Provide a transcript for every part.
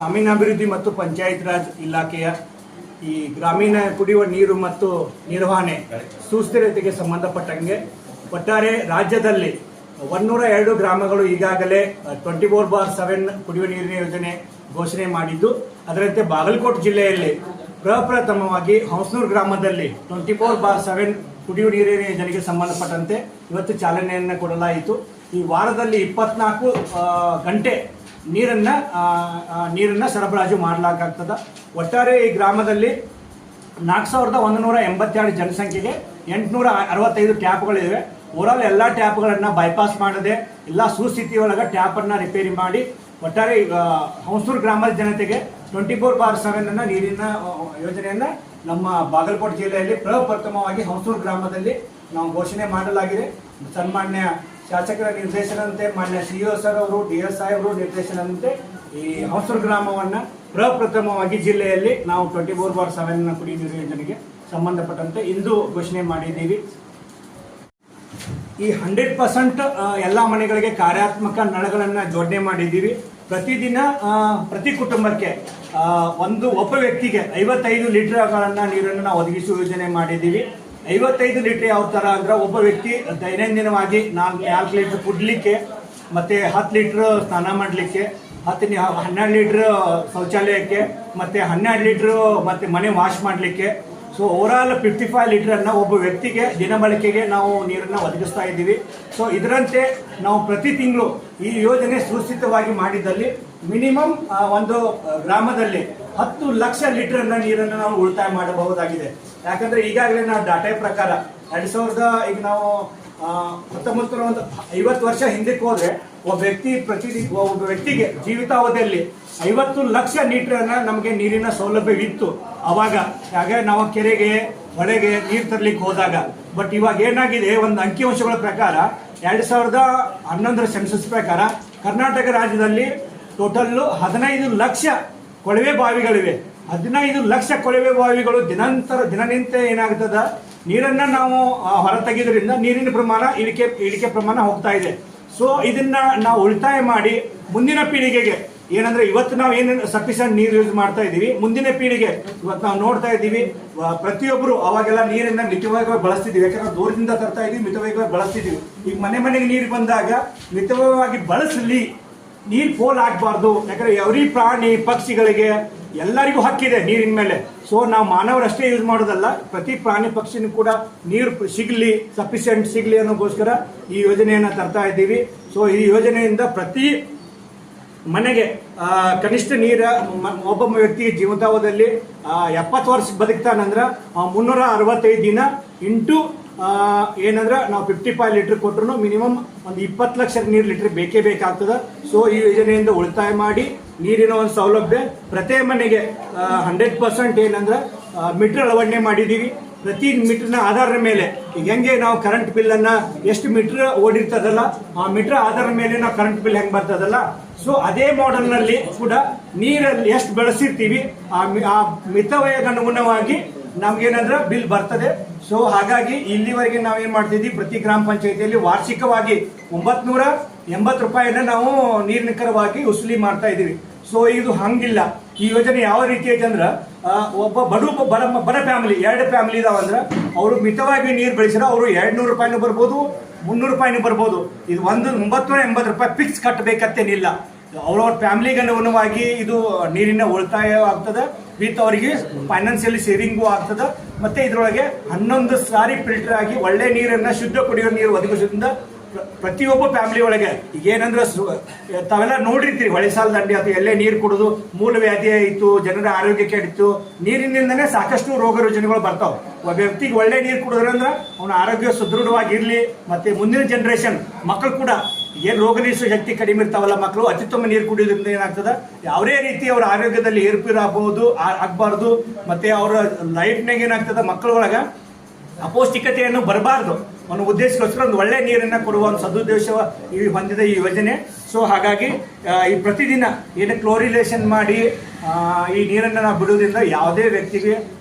ಗ್ರಾಮೀಣಾಭಿವೃದ್ಧಿ ಮತ್ತು ಪಂಚಾಯತ್ ರಾಜ್ ಇಲಾಖೆಯ ಈ ಗ್ರಾಮೀಣ ಕುಡಿಯುವ ನೀರು ಮತ್ತು ನಿರ್ವಹಣೆ ಸುಸ್ಥಿರತೆಗೆ ಸಂಬಂಧಪಟ್ಟಂಗೆ ಒಟ್ಟಾರೆ ರಾಜ್ಯದಲ್ಲಿ ಒನ್ನೂರ ಎರಡು ಗ್ರಾಮಗಳು ಈಗಾಗಲೇ ಟ್ವೆಂಟಿ ಫೋರ್ ಬಾರ್ ಸೆವೆನ್ ಕುಡಿಯುವ ನೀರಿನ ಯೋಜನೆ ಘೋಷಣೆ ಮಾಡಿದ್ದು, ಅದರಂತೆ ಬಾಗಲಕೋಟೆ ಜಿಲ್ಲೆಯಲ್ಲಿ ಪ್ರಪ್ರಥಮವಾಗಿ ಹಂಸನೂರು ಗ್ರಾಮದಲ್ಲಿ ಟ್ವೆಂಟಿ ಫೋರ್ ಬಾರ್ ಸೆವೆನ್ ಕುಡಿಯುವ ನೀರಿನ ಯೋಜನೆಗೆ ಸಂಬಂಧಪಟ್ಟಂತೆ ಇವತ್ತು ಚಾಲನೆಯನ್ನು ಕೊಡಲಾಯಿತು. ಈ ವಾರದಲ್ಲಿ ಇಪ್ಪತ್ನಾಲ್ಕು ಗಂಟೆ ನೀರನ್ನ ನೀರನ್ನ ಸರಬರಾಜು ಮಾಡಲಾಗ್ತದ. ಒಟ್ಟಾರೆ ಈ ಗ್ರಾಮದಲ್ಲಿ ನಾಲ್ಕು ಸಾವಿರದ ಒಂದು ನೂರ ಎಂಬತ್ತೆರಡು ಜನಸಂಖ್ಯೆಗೆ ಎಂಟುನೂರ ಅರವತ್ತೈದು ಟ್ಯಾಪ್ಗಳಿವೆ. ಓವರಾಲ್ ಎಲ್ಲ ಟ್ಯಾಪ್ಗಳನ್ನು ಬೈಪಾಸ್ ಮಾಡದೆ, ಎಲ್ಲ ಸುಸ್ಥಿತಿಯೊಳಗೆ ಟ್ಯಾಪನ್ನು ರಿಪೇರಿ ಮಾಡಿ, ಒಟ್ಟಾರೆ ಹೌಸೂರು ಗ್ರಾಮದ ಜನತೆಗೆ ಟ್ವೆಂಟಿ ಫೋರ್ ಬಾರ್ ಸೆವೆನ್ ಅನ್ನ ನೀರಿನ ಯೋಜನೆಯನ್ನ ನಮ್ಮ ಬಾಗಲಕೋಟೆ ಜಿಲ್ಲೆಯಲ್ಲಿ ಪ್ರಪ್ರಥಮವಾಗಿ ಹೌಸೂರು ಗ್ರಾಮದಲ್ಲಿ ನಾವು ಘೋಷಣೆ ಮಾಡಲಾಗಿದೆ. ಸನ್ಮಾನ್ಯ ಶಾಸಕರ ನಿರ್ದೇಶನದಂತೆ ಮಾನ್ಯ ಸಿ ಒ ಸರ್ ಅವರು ಡಿ ಎಸ್ ಅವರು ನಿರ್ದೇಶನದಂತೆ ಈ ಹಂಸೂರು ಗ್ರಾಮವನ್ನ ಪ್ರಪ್ರಥಮವಾಗಿ ಜಿಲ್ಲೆಯಲ್ಲಿ ನಾವು ಟ್ವೆಂಟಿ ಫೋರ್ ಬಾರ್ ಸೆವೆನ್ ಕುಡಿಯುವ ಯೋಜನೆಗೆ ಸಂಬಂಧಪಟ್ಟಂತೆ ಇಂದು ಘೋಷಣೆ ಮಾಡಿದ್ದೀವಿ. ಈ ಹಂಡ್ರೆಡ್ ಪರ್ಸೆಂಟ್ ಎಲ್ಲ ಮನೆಗಳಿಗೆ ಕಾರ್ಯಾತ್ಮಕ ನಳಗಳನ್ನು ಜೋಡಣೆ ಮಾಡಿದ್ದೀವಿ. ಪ್ರತಿದಿನ ಪ್ರತಿ ಕುಟುಂಬಕ್ಕೆ ಒಂದು ಒಬ್ಬ ವ್ಯಕ್ತಿಗೆ ಐವತ್ತೈದು ಲೀಟರ್ಗಳನ್ನು ನೀರನ್ನು ನಾವು ಒದಗಿಸುವ ಯೋಜನೆ ಮಾಡಿದ್ದೀವಿ. ಐವತ್ತೈದು ಲೀಟರ್ ಯಾವ ಥರ ಅಂದ್ರೆ ಒಬ್ಬ ವ್ಯಕ್ತಿ ದೈನಂದಿನವಾಗಿ ನಾಲ್ಕು ನಾಲ್ಕು ಲೀಟರ್ ಕುಡ್ಲಿಕ್ಕೆ ಮತ್ತೆ ಹತ್ತು ಲೀಟ್ರ್ ಸ್ನಾನ ಮಾಡಲಿಕ್ಕೆ, ಹತ್ತು ಹನ್ನೆರಡು ಲೀಟ್ರ್ ಶೌಚಾಲಯಕ್ಕೆ, ಮತ್ತೆ ಹನ್ನೆರಡು ಲೀಟ್ರ್ ಮತ್ತೆ ಮನೆ ವಾಶ್ ಮಾಡಲಿಕ್ಕೆ. ಸೊ ಓವರಾಲ್ ಫಿಫ್ಟಿ ಫೈವ್ ಲೀಟ್ರನ್ನು ಒಬ್ಬ ವ್ಯಕ್ತಿಗೆ ದಿನಬಳಕೆಗೆ ನಾವು ನೀರನ್ನು ಒದಗಿಸ್ತಾ ಇದ್ದೀವಿ. ಸೊ ಇದರಂತೆ ನಾವು ಪ್ರತಿ ತಿಂಗಳು ಈ ಯೋಜನೆ ಸುಸ್ಥಿತವಾಗಿ ಮಾಡಿದ್ದಲ್ಲಿ ಮಿನಿಮಮ್ ಒಂದು ಗ್ರಾಮದಲ್ಲಿ ಹತ್ತು ಲಕ್ಷ ಲೀಟರ್ನ ನೀರನ್ನು ನಾವು ಉಳಿತಾಯ ಮಾಡಬಹುದಾಗಿದೆ. ಯಾಕಂದ್ರೆ ಈಗಾಗಲೇ ನಾವು ಡಾಟೆ ಪ್ರಕಾರ ಎರಡು ಸಾವಿರದ, ಈಗ ನಾವು ಹತ್ತೊಂಬತ್ತರ ಒಂದು, ಐವತ್ತು ವರ್ಷ ಹಿಂದಕ್ಕೆ ಹೋದ್ರೆ ಒಬ್ಬ ವ್ಯಕ್ತಿ ಪ್ರತಿ ಒಬ್ಬ ವ್ಯಕ್ತಿಗೆ ಜೀವಿತಾವಧಿಯಲ್ಲಿ ಐವತ್ತು ಲಕ್ಷ ಲೀಟರ್ನ ನಮಗೆ ನೀರಿನ ಸೌಲಭ್ಯವಿತ್ತು ಅವಾಗ. ಹಾಗೆ ನಾವು ಕೆರೆಗೆ, ಹೊಳೆಗೆ ನೀರು ತರ್ಲಿಕ್ಕೆ ಹೋದಾಗ. ಬಟ್ ಇವಾಗ ಏನಾಗಿದೆ, ಒಂದು ಅಂಕಿಅಂಶಗಳ ಪ್ರಕಾರ ಎರಡು ಸಾವಿರದ ಹನ್ನೊಂದರ ಸೆನ್ಸಸ್ ಪ್ರಕಾರ ಕರ್ನಾಟಕ ರಾಜ್ಯದಲ್ಲಿ ಟೋಟಲ್ ಹದಿನೈದು ಲಕ್ಷ ಕೊಳವೆ ಬಾವಿಗಳಿವೆ. ಹದಿನೈದು ಲಕ್ಷ ಕೊಳವೆ ಬಾವಿಗಳು ದಿನಂತರ ದಿನನಿತ್ಯ ಏನಾಗ್ತದ? ನೀರನ್ನ ನಾವು ಹೊರ ಹೊರತೆಗೆದ್ರಿಂದ ನೀರಿನ ಪ್ರಮಾಣ ಇಳಿಕೆ ಇಳಿಕೆ ಪ್ರಮಾಣ ಹೋಗ್ತಾ ಇದೆ. ಸೊ ಇದನ್ನ ನಾವು ಉಳಿತಾಯ ಮಾಡಿ ಮುಂದಿನ ಪೀಳಿಗೆಗೆ ಏನಂದ್ರೆ ಇವತ್ತು ನಾವು ಏನೇನು ಸಫಿಷಿಯಂಟ್ ನೀರು ಯೂಸ್ ಮಾಡ್ತಾ ಇದೀವಿ ಮುಂದಿನ ಪೀಳಿಗೆ ಇವತ್ತು ನಾವು ನೋಡ್ತಾ ಇದ್ದೀವಿ ಪ್ರತಿಯೊಬ್ಬರು ಅವಾಗೆಲ್ಲ ನೀರನ್ನ ಮಿತವಾಗಿ ಬಳಸ್ತಿದ್ದೀವಿ. ಯಾಕಂದ್ರೆ ದೂರದಿಂದ ತರ್ತಾ ಇದೀವಿ ಮಿತವಾಗಿ ಬಳಸ್ತಿದ್ದೀವಿ. ಈಗ ಮನೆ ಮನೆಗೆ ನೀರು ಬಂದಾಗ ಮಿತವಾಗಿ ಬಳಸಲಿ. ನೀರು ಪೋಲ್ ಆಗಬಾರ್ದು. ಯಾಕಂದ್ರೆ ಎವ್ರಿ ಪ್ರಾಣಿ, ಪಕ್ಷಿಗಳಿಗೆ ಎಲ್ಲರಿಗೂ ಹಕ್ಕಿದೆ ನೀರಿನ ಮೇಲೆ. ಸೊ ನಾವು ಮಾನವರಷ್ಟೇ ಯೂಸ್ ಮಾಡೋದಲ್ಲ, ಪ್ರತಿ ಪ್ರಾಣಿ ಪಕ್ಷಿನೂ ಕೂಡ ನೀರು ಸಿಗಲಿ ಸಫಿಷಿಯೆಂಟ್ ಸಿಗಲಿ ಅನ್ನೋಗೋಸ್ಕರ ಈ ಯೋಜನೆಯನ್ನು ತರ್ತಾ ಇದ್ದೀವಿ. ಸೊ ಈ ಯೋಜನೆಯಿಂದ ಪ್ರತಿ ಮನೆಗೆ ಕನಿಷ್ಠ ನೀರ ಒಬ್ಬ ವ್ಯಕ್ತಿ ಜೀವಿತಾವಧಿಯಲ್ಲಿ ಎಪ್ಪತ್ತು ವರ್ಷ ಬದುಕ್ತಾನಂದ್ರೆ ಮುನ್ನೂರ ಅರವತ್ತೈದು ದಿನ ಇಂಟು ಏನಂದ್ರೆ ನಾವು ಫಿಫ್ಟಿ ಫೈವ್ ಲೀಟರ್ ಕೊಟ್ಟರು ಮಿನಿಮಮ್ ಒಂದು ಇಪ್ಪತ್ತು ಲಕ್ಷ ನೀರು ಲೀಟರ್ ಬೇಕೇ ಬೇಕಾಗ್ತದೆ. ಸೊ ಈ ಯೋಜನೆಯಿಂದ ಉಳಿತಾಯ ಮಾಡಿ ನೀರಿನ ಒಂದು ಸೌಲಭ್ಯ. ಪ್ರತಿ ಮನೆಗೆ ಹಂಡ್ರೆಡ್ ಪರ್ಸೆಂಟ್ ಏನಂದ್ರೆ ಮೀಟ್ರ್ ಅಳವಡಣೆ ಮಾಡಿದ್ದೀವಿ ಪ್ರತಿ ಮೀಟ್ರ್ನ ಆಧಾರದ ಮೇಲೆ ಈಗ ಹೆಂಗೆ ನಾವು ಕರೆಂಟ್ ಬಿಲ್ ಅನ್ನ ಎಷ್ಟು ಮೀಟ್ರ್ ಓಡಿರ್ತದಲ್ಲ, ಆ ಮೀಟ್ರ್ ಆಧಾರದ ಮೇಲೆ ನಾವು ಕರೆಂಟ್ ಬಿಲ್ ಹೆಂಗೆ ಬರ್ತದಲ್ಲ. ಸೊ ಅದೇ ಮಾಡೆಲ್ನಲ್ಲಿ ಕೂಡ ನೀರಲ್ಲಿ ಎಷ್ಟು ಬಳಸಿರ್ತೀವಿ, ಆ ಮಿತವ್ಯಯಕ್ಕೆ ಅನುಗುಣವಾಗಿ ನಮ್ಗೇನಂದ್ರೆ ಬಿಲ್ ಬರ್ತದೆ. ಸೊ ಹಾಗಾಗಿ ಇಲ್ಲಿವರೆಗೆ ನಾವೇನ್ ಮಾಡ್ತಿದ್ವಿ? ಪ್ರತಿ ಗ್ರಾಮ ಪಂಚಾಯತಿಯಲ್ಲಿ ವಾರ್ಷಿಕವಾಗಿ ಒಂಬತ್ನೂರ ಎಂಬತ್ತು ರೂಪಾಯಿನ ನಾವು ನಿರ್ನಿಖರವಾಗಿ ವಸೂಲಿ ಮಾಡ್ತಾ ಇದೀವಿ ಸೊ ಇದು ಹಂಗಿಲ್ಲ. ಈ ಯೋಜನೆ ಯಾವ ರೀತಿ ಐತೆ ಅಂದ್ರೆ ಒಬ್ಬ ಬಡು ಬಡ ಬಡ ಫ್ಯಾಮಿಲಿ, ಎರಡು ಫ್ಯಾಮಿಲಿ ಇದಾವಂದ್ರೆ ಅವರು ಮಿತವಾಗಿ ನೀರು ಬೆಳೆಸಿದ್ರೆ ಅವರು ಎರಡ್ ನೂರು ರೂಪಾಯಿನೂ ಬರ್ಬೋದು, ಮುನ್ನೂರು ರೂಪಾಯಿನೂ ಬರ್ಬೋದು. ಇದು ಒಂದು ಒಂಬತ್ತು ಎಂಬತ್ತು ರೂಪಾಯಿ ಫಿಕ್ಸ್ ಕಟ್ಟಬೇಕಂತೇನಿಲ್ಲ. ಅವ್ರವ್ರ ಫ್ಯಾಮಿಲಿಗೆ ಅನುಗುಣವಾಗಿ ಇದು ನೀರಿನ ಉಳಿತಾಯ ಆಗ್ತದೆ. ವಿತ್ ಅವರಿಗೆ ಫೈನಾನ್ಸಿಯಲ್ ಸೇವಿಂಗು ಆಗ್ತದೆ. ಮತ್ತೆ ಇದರೊಳಗೆ ಹನ್ನೊಂದು ಸಾರಿ ಫಿಲ್ಟರ್ ಆಗಿ ಒಳ್ಳೆ ನೀರನ್ನ ಶುದ್ಧ ಕುಡಿಯೋ ನೀರು ಒದಗಿಸೋದ್ರಿಂದ ಪ್ರ- ಪ್ರತಿಯೊಬ್ಬ ಫ್ಯಾಮಿಲಿ ಒಳಗೆ ಈಗ ಏನಂದ್ರೆ ಸು- ತಾವೆಲ್ಲ ನೋಡಿರ್ತೀರಿ ಹೊಳೆ ಸಾಲ ದಂಡಿ ಅಥವಾ ಎಲ್ಲೇ ನೀರು ಕುಡಿದು ಮೂಲ ವ್ಯಾಧಿ ಆಯಿತು, ಜನರ ಆರೋಗ್ಯ ಕೆಡಿತು, ನೀರಿನಿಂದನೇ ಸಾಕಷ್ಟು ರೋಗ ರುಜಿನಗಳು ಬರ್ತಾವೆ. ಒಬ್ಬ ವ್ಯಕ್ತಿಗೆ ಒಳ್ಳೆ ನೀರು ಕುಡಿದ್ರಂದ್ರೆ ಅವನ ಆರೋಗ್ಯ ಸುದೃಢವಾಗಿರ್ಲಿ. ಮತ್ತೆ ಮುಂದಿನ ಜನರೇಷನ್ ಮಕ್ಕಳು ಕೂಡ ಏನ್ ರೋಗ ನಿಲ್ಲಿಸುವ ಶಕ್ತಿ ಕಡಿಮೆ ಇರ್ತಾವಲ್ಲ ಮಕ್ಕಳು ಅತ್ಯುತ್ತಮ ನೀರು ಕುಡಿಯೋದ್ರಿಂದ ಏನಾಗ್ತದೆ? ಯಾವುದೇ ರೀತಿ ಅವರ ಆರೋಗ್ಯದಲ್ಲಿ ಏರುಪೇರು ಆಗ್ಬೋದು ಆಗಬಾರ್ದು, ಮತ್ತೆ ಅವರ ಲೈಫ್ನಾಗ ಏನಾಗ್ತದೆ ಮಕ್ಕಳೊಳಗ ಅಪೌಷ್ಟಿಕತೆಯನ್ನು ಬರಬಾರ್ದು. ಒಂದು ಉದ್ದೇಶಕ್ಕೋಸ್ಕರ ಒಂದು ಒಳ್ಳೆ ನೀರನ್ನು ಕೊಡುವ ಒಂದು ಸದುದ್ದೇಶ ಈ ಬಂದಿದೆ ಈ ಯೋಜನೆ. ಸೊ ಹಾಗಾಗಿ ಈ ಪ್ರತಿದಿನ ಏನು ಕ್ಲೋರಿಲೇಷನ್ ಮಾಡಿ ಈ ನೀರನ್ನು ನಾವು ಬಿಡೋದ್ರಿಂದ ಯಾವುದೇ ವ್ಯಕ್ತಿಗೆ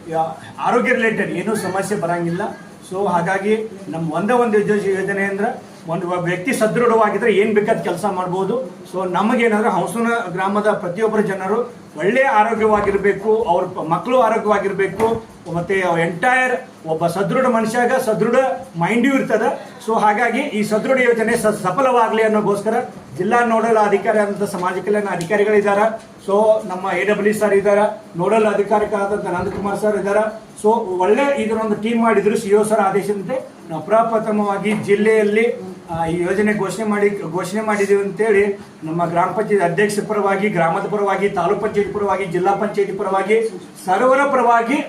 ಆರೋಗ್ಯ ರಿಲೇಟೆಡ್ ಏನೂ ಸಮಸ್ಯೆ ಬರೋಂಗಿಲ್ಲ. ಸೊ ಹಾಗಾಗಿ, ನಮ್ಮ ಒಂದೇ ಒಂದು ಯೋಜ- ಯೋಜನೆ ಅಂದ್ರೆ ಒಂದು ವ್ಯಕ್ತಿ ಸದೃಢವಾಗಿದ್ರೆ ಏನು ಬೇಕಾದ ಕೆಲಸ ಮಾಡ್ಬೋದು. ಸೊ ನಮಗೇನಾದ್ರೆ ಹಂಸನ ಗ್ರಾಮದ ಪ್ರತಿಯೊಬ್ಬರ ಜನರು ಒಳ್ಳೆ ಆರೋಗ್ಯವಾಗಿರಬೇಕು, ಅವ್ರ ಮಕ್ಕಳು ಆರೋಗ್ಯವಾಗಿರಬೇಕು, ಮತ್ತೆ ಎಂಟೈರ್ ಒಬ್ಬ ಸದೃಢ ಮನುಷ್ಯಾಗ ಸದೃಢ ಮೈಂಡೂ ಇರ್ತದ. ಸೊ ಹಾಗಾಗಿ ಈ ಸದೃಢ ಯೋಜನೆ ಸ- ಸಫಲವಾಗಲಿ ಅನ್ನೋಗೋಸ್ಕರ ಜಿಲ್ಲಾ ನೋಡಲ್ ಅಧಿಕಾರಿ ಆದಂಥ ಸಮಾಜ ಕಲ್ಯಾಣ ಅಧಿಕಾರಿಗಳಿದ್ದಾರೆ ಸೊ ನಮ್ಮ ಎ ಡಬ್ಲ್ಯೂ ಸರ್ ಇದ್ದಾರೆ ನೋಡಲ್ ಅಧಿಕಾರಿಗಳಾದಂಥ ನಂದಕುಮಾರ್ ಸರ್ ಇದ್ದಾರೆ ಸೊ ಒಳ್ಳೆ ಇದರೊಂದು ಟೀಮ್ ಮಾಡಿದ್ರು ಸಿ ಸರ್ ಆದೇಶದಂತೆ. ನಾವು ಪ್ರಪ್ರಥಮವಾಗಿ ಜಿಲ್ಲೆಯಲ್ಲಿ ಈ ಯೋಜನೆ ಘೋಷಣೆ ಮಾಡಿ, ಘೋಷಣೆ ಮಾಡಿದ್ದೀವಿ ಅಂತೇಳಿ ನಮ್ಮ ಗ್ರಾಮ ಪಂಚಾಯತ್ ಅಧ್ಯಕ್ಷ ಪರವಾಗಿ, ಗ್ರಾಮದ ಪರವಾಗಿ, ತಾಲೂಕ್ ಪಂಚಾಯತ್ ಪರವಾಗಿ, ಜಿಲ್ಲಾ ಪಂಚಾಯತ್ ಪರವಾಗಿ, ಸರ್ವರ ಪರವಾಗಿ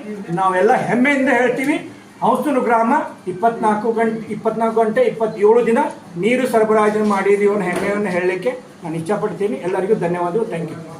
ನಾವೆಲ್ಲ ಹೆಮ್ಮೆಯಿಂದ ಹೇಳ್ತೀವಿ. ಹೌಸ್ತೂರು ಗ್ರಾಮ ಇಪ್ಪತ್ನಾಲ್ಕು ಗಂಟೆ ಇಪ್ಪತ್ನಾಲ್ಕು ಗಂಟೆ ಇಪ್ಪತ್ತೇಳು ದಿನ ನೀರು ಸರಬರಾಜು ಮಾಡಿದೀವಿ ಅನ್ನೋ ಹೆಮ್ಮೆಯನ್ನು ಹೇಳಲಿಕ್ಕೆ ನಾನು ಇಷ್ಟಪಡ್ತೀನಿ ಎಲ್ಲರಿಗೂ ಧನ್ಯವಾದಗಳು. Thank you